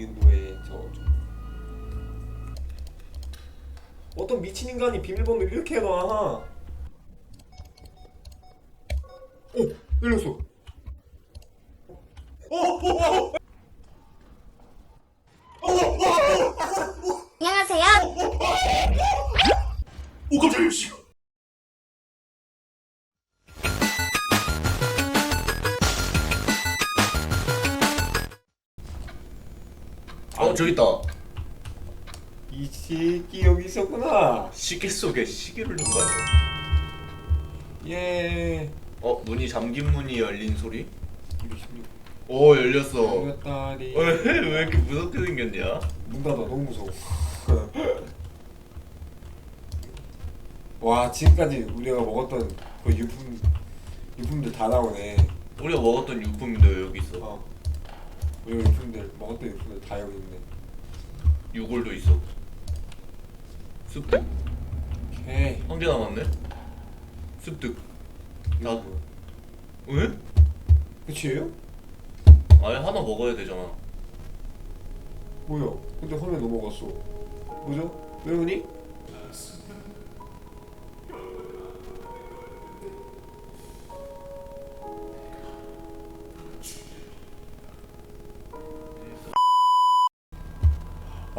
니은도에 저 좀. 어떤 미친 인간이 비밀번호를 이렇게 해놔 오! 열렸어 오! 오! 오! 안녕하세요. 오 깜짝이야 씨 어 저기 있다. 이 새끼 여기 있었구나 시계 속에 시계를 두고 다녀. 예어 문이 잠긴 문이 열린 소리? 216오 열렸어. 열렸다리 어, 왜 이렇게 무섭게 생겼냐? 문 닫아 너무 무서워 와 지금까지 우리가 먹었던 그 유품 유품들 다 나오네 우리가 먹었던 유품도 여기 있어. 어 우리가 유품들 먹었던 유품들 다 여기 있네 유골도 있어. 습득. 오케이 한 개 남았네. 습득. 나 이거 왜? 끝이에요? 아예 하나 먹어야 되잖아. 뭐야 근데 화면 넘어갔어 뭐죠? 왜 그니?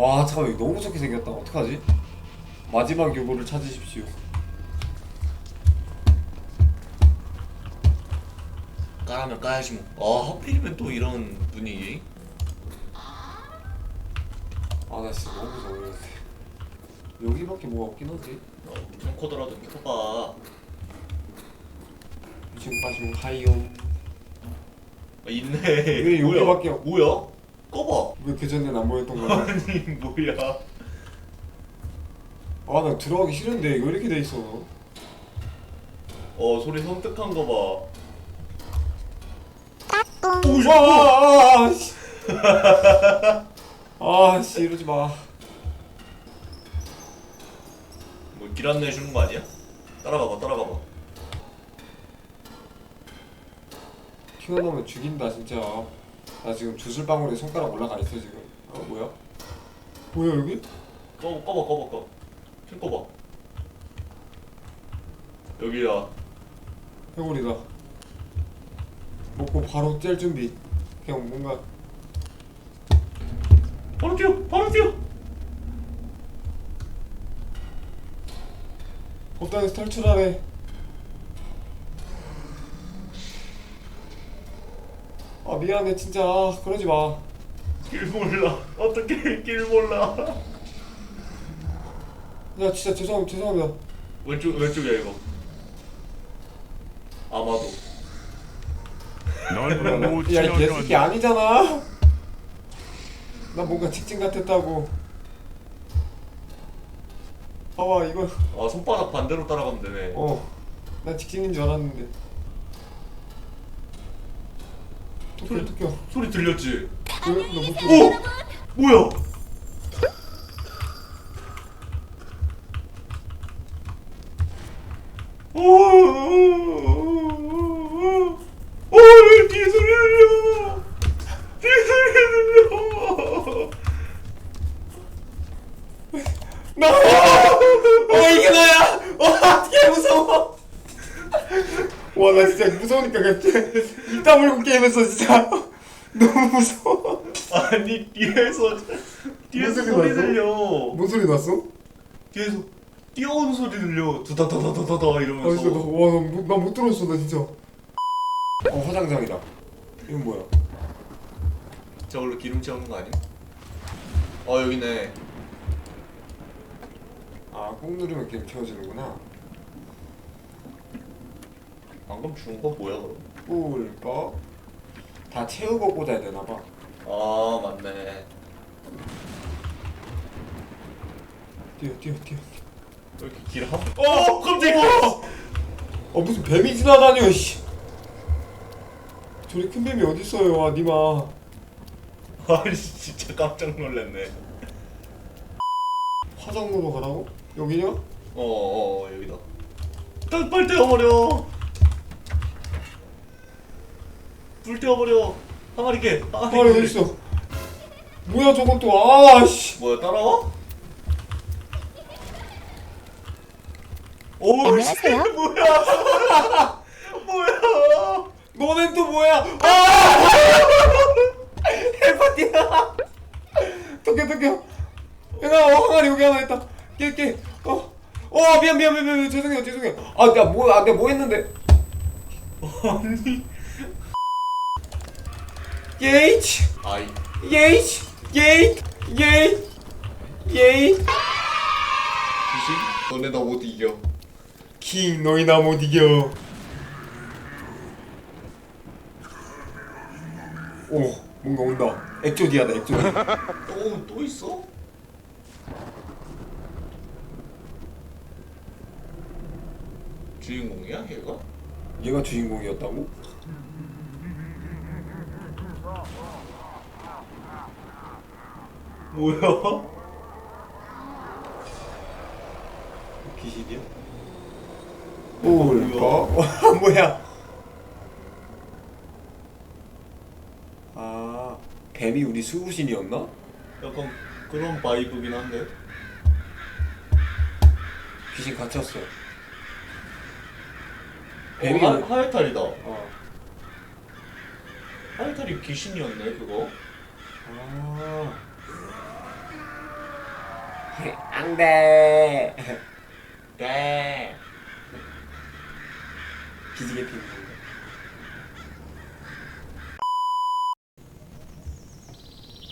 와 잠깐만 이거 너무 무섭게 생겼다 어떡하지? 마지막 유보를 찾으십시오 까라면 까야지 뭐. 아 하필이면 또 이런 분위기. 아 나 진짜 너무 무서워 여기밖에 뭐가 없긴 하지 어, 무슨 코드라도 켜봐. 지금 빠지면 하이옴 아, 있네. 여기밖에 없- 뭐야? 꺼봐. 왜 그전엔 안 보였던 거야? 아니 뭐야? 아 나 들어가기 싫은데 왜 이렇게 돼 있어 어 소리 섬뜩한 거 봐. 오, 아, 아, 씨. 아, 씨, 이러지 마. 뭐 길 안내 주는 거 아니야? 따라가봐 따라가봐. 튀어나오면 죽인다, 진짜. 나 지금 주술방울에 손가락 올라가 있어, 지금. 어, 뭐야? 뭐야, 여기? 꺼봐 꺼봐 꺼봐 꺼. 핀 꺼봐. 여기야. 해골이다. 먹고 바로 짤 준비. 그냥 뭔가. 바로 뛰어 바로 뛰어. 법당에서 탈출하래. 아, 미안해, 진짜. 아, 그러지 마. 길 몰라. 어떻게 길 몰라. 야, 진짜 죄송합니다, 죄송합니다. 왼쪽 왼쪽이야 이거. 아마도. 넌못 야, 이 개새끼 아니잖아. 나 뭔가 직진 같았다고. 봐봐, 이거. 아 손바닥 반대로 따라가면 되네. 어, 나 직진인 줄 알았는데. 토끼, 토끼. 소리 들렸지? 왜? 나 못 들어. 오! 뭐야? 오! 오! 뒤에 소리 들려! 뒤에 소리 들려! 나! 어, 이게 나야! 와, 개 무서워! 와, 나 진짜 무서우니까 그냥 입 다물고 게임했어, 진짜. 너무 무서워. 아니 뒤에서 뒤에서 무슨 소리 소리 났어? 들려. 뭔 소리 났어? 뒤에서 뛰어오는 소리 들려. 두다다다다다다 아, 진짜 나, 이러면서. 와, 나못 나못 들었어, 나 진짜. 어, 화장장이다. 이건 뭐야? 저걸로 기름 채우는 거 아니야? 어 여기네. 아, 꾹 누르면 게임 채워지는구나. 방금 준 거 뭐야 그럼? 꿀 거. 다 채우고 꽂아야 되나 봐. 아 맞네. 뛰어, 뛰어, 뛰어. 왜 이렇게 길 한? 어 깜짝이야. 어, 무슨 뱀이 지나다녀, 씨. 저리 큰 뱀이 어딨어요, 아, 니마. 아니 진짜 깜짝 놀랐네. 화장로로 가라고? 여기냐? 어어 어, 여기다. 딱 빨리 떼어버려. 불 떼어버려. 항아리 깨. 아, 여기 있어. 뭐야 저건 또. 아씨. 뭐야 따라와? 오 안녕하세요. 씨, 뭐야? 뭐야? 너넨 또 뭐야? 아! 해파티야. 토끼 토끼 얘가 어 항아리 여기 하나 있다. 깨깨. 어 어 미안 미안 미안 미안. 죄송해요 죄송해요. 아 내가 뭐 아, 내가 뭐 했는데? 아니 예이치 아이. 예이치 예이 예이 예이 귀신? 너네 나 못 이겨. 킹 너희 나 못 이겨. 오 뭔가 온다. 엑조디아다 엑조디. 또, 또 있어? 주인공이야 얘가? 얘가 주인공이었다고? 뭐야? 귀신이야? 오, 어, 뭐야? 아 뱀이 우리 수호신이었나? 약간 그런 바이브긴 한데 귀신 갇혔어 어, 뱀이 하, 우리- 하이탈이다 어. 하이탈이 귀신이었네 그거 아. 안돼. 네 기지개 피는 거.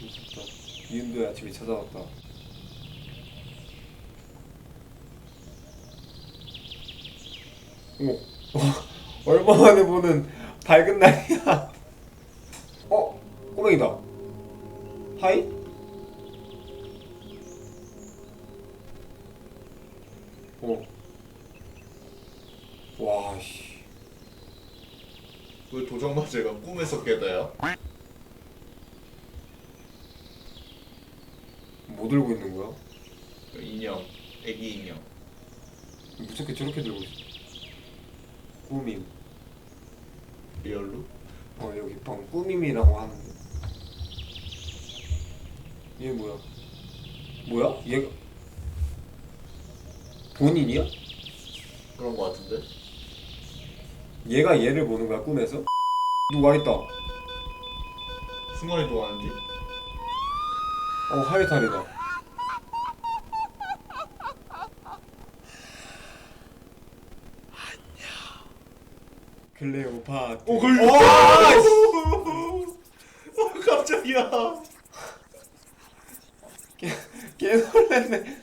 무섭다. 이은도야 집에 찾아왔다. 오, 얼마 만에 보는 밝은 날이야. 어, 꼬맹이다. 하이? 어. 와, 씨. 왜 도장마제가 꿈에서 깨다야? 뭐 들고 있는 거야? 인형 애기 인형 무섭게 저렇게 들고 있어. 꾸밈. 리얼로? 어 여기 방 꾸밈이라고 하는데. 얘 뭐야? 뭐야? 얘가 본인이야? 그런 거 같은데? 얘가 얘를 보는 거야 꿈에서? 누가 있다. 어 승관이 좋아하는지? 하이탈이다. 클레오파트. 오 걸려 와, 씨. 어, 깜짝이야 개 놀랐네.